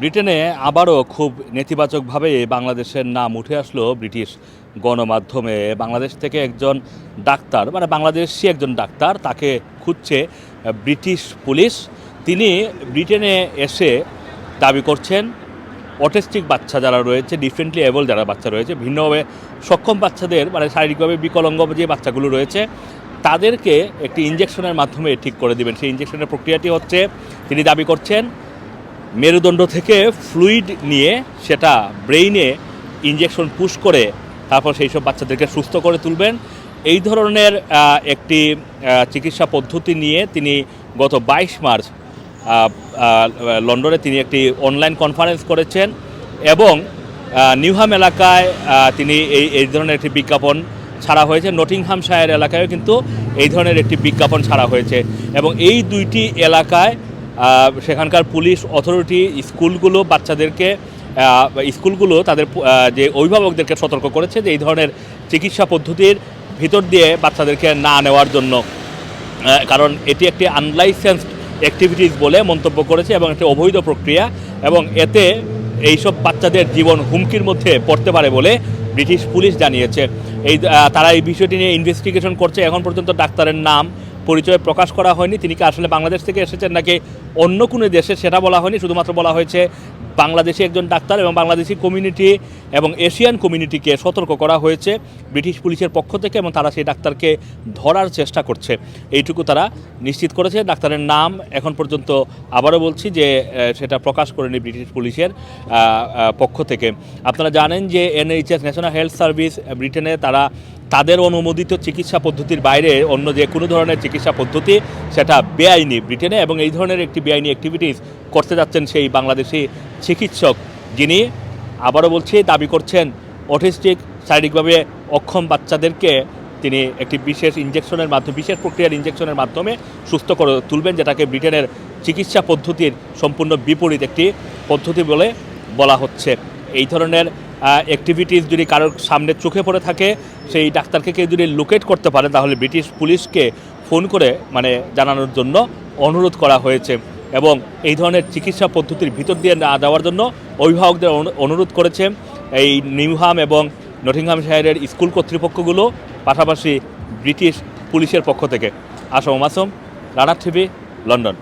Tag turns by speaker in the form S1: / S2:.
S1: ব্রিটেনে আবারও খুব নেতিবাচকভাবে বাংলাদেশের নাম উঠে আসলো ব্রিটিশ গণমাধ্যমে। বাংলাদেশ থেকে একজন ডাক্তার মানে বাংলাদেশি একজন ডাক্তার তাকে খুঁজছে ব্রিটিশ পুলিশ। তিনি ব্রিটেনে এসে দাবি করছেন, অটিস্টিক বাচ্চা যারা রয়েছে ডিফারেন্টলি এবল যারা বাচ্চা রয়েছে, ভিন্নভাবে সক্ষম বাচ্চাদের মানে শারীরিকভাবে বিকলাঙ্গ যে বাচ্চাগুলো রয়েছে, তাদেরকে একটি ইঞ্জেকশনের মাধ্যমে ঠিক করে দিবেন। সেই ইঞ্জেকশনের প্রক্রিয়াটি হচ্ছে, তিনি দাবি করছেন মেরুদণ্ড থেকে ফ্লুইড নিয়ে সেটা ব্রেইনে ইঞ্জেকশন পুশ করে তারপর সেই সব বাচ্চাদেরকে সুস্থ করে তুলবেন। এই ধরনের একটি চিকিৎসা পদ্ধতি নিয়ে তিনি গত বাইশ মার্চ লন্ডনে তিনি একটি অনলাইন কনফারেন্স করেছেন এবং নিউহাম এলাকায় তিনি এই এই ধরনের একটি বিজ্ঞাপন ছাড়া হয়েছে। নটিংহাম শায়ার এলাকায়ও কিন্তু এই ধরনের একটি বিজ্ঞাপন ছাড়া হয়েছে এবং এই দুইটি এলাকায় সেখানকার পুলিশ অথরিটি, স্কুলগুলো বাচ্চাদেরকে স্কুলগুলো তাদের যে অভিভাবকদেরকে সতর্ক করেছে যে এই ধরনের চিকিৎসা পদ্ধতির ভিতর দিয়ে বাচ্চাদেরকে না নেওয়ার জন্য। কারণ এটি একটি আনলাইসেন্সড অ্যাক্টিভিটিস বলে মন্তব্য করেছে এবং একটি অবৈধ প্রক্রিয়া এবং এতে এইসব বাচ্চাদের জীবন হুমকির মধ্যে পড়তে পারে বলে ব্রিটিশ পুলিশ জানিয়েছে। এই তারা এই বিষয়টি নিয়ে ইনভেস্টিগেশন করছে। এখন পর্যন্ত ডাক্তারের নাম পরিচয় প্রকাশ করা হয়নি। তিনি কি আসলে বাংলাদেশ থেকে এসেছেন নাকি অন্য কোনো দেশে? সেটা বলা হয়নি। শুধুমাত্র বলা হয়েছে বাংলাদেশি একজন ডাক্তার এবং বাংলাদেশি কমিউনিটি এবং এশিয়ান কমিউনিটিকে সতর্ক করা হয়েছে ব্রিটিশ পুলিশের পক্ষ থেকে এবং তারা সেই ডাক্তারকে ধরার চেষ্টা করছে। এইটুকু তারা নিশ্চিত করেছে। ডাক্তারের নাম এখন পর্যন্ত আবারও বলছি যে সেটা প্রকাশ করেনি ব্রিটিশ পুলিশের পক্ষ থেকে। আপনারা জানেন যে এনএইচএস ন্যাশনাল হেলথ সার্ভিস ব্রিটেনে তারা তাদের অনুমোদিত চিকিৎসা পদ্ধতির বাইরে অন্য যে কোনো ধরনের চিকিৎসা পদ্ধতি, সেটা বেআইনি ব্রিটেনে এবং এই ধরনের একটি বেআইনি অ্যাক্টিভিটিস করতে যাচ্ছেন সেই বাংলাদেশি চিকিৎসক যিনি আবারও বলছি, দাবি করছেন অটিস্টিক শারীরিকভাবে অক্ষম বাচ্চাদেরকে তিনি একটি বিশেষ ইঞ্জেকশনের মাধ্যমে, বিশেষ প্রক্রিয়ার ইঞ্জেকশনের মাধ্যমে সুস্থ করে তুলবেন, যেটাকে ব্রিটেনের চিকিৎসা পদ্ধতির সম্পূর্ণ বিপরীত একটি পদ্ধতি বলে বলা হচ্ছে। এই ধরনের অ্যাক্টিভিটিস যদি কারোর সামনে চোখে পড়ে থাকে, সেই ডাক্তারকে কেউ যদি লোকেট করতে পারে, তাহলে ব্রিটিশ পুলিশকে ফোন করে মানে জানানোর জন্য অনুরোধ করা হয়েছে। এবং এই ধরনের চিকিৎসা পদ্ধতির ভিতর দিয়ে না যাওয়ার জন্য অভিভাবকদের অনুরোধ করেছে। এই নিউহাম এবং নটিংহাম শাহের স্কুল কর্তৃপক্ষগুলো, পাশাপাশি ব্রিটিশ পুলিশের পক্ষ থেকে। আসম মাসুম রানার টিভি, লন্ডন।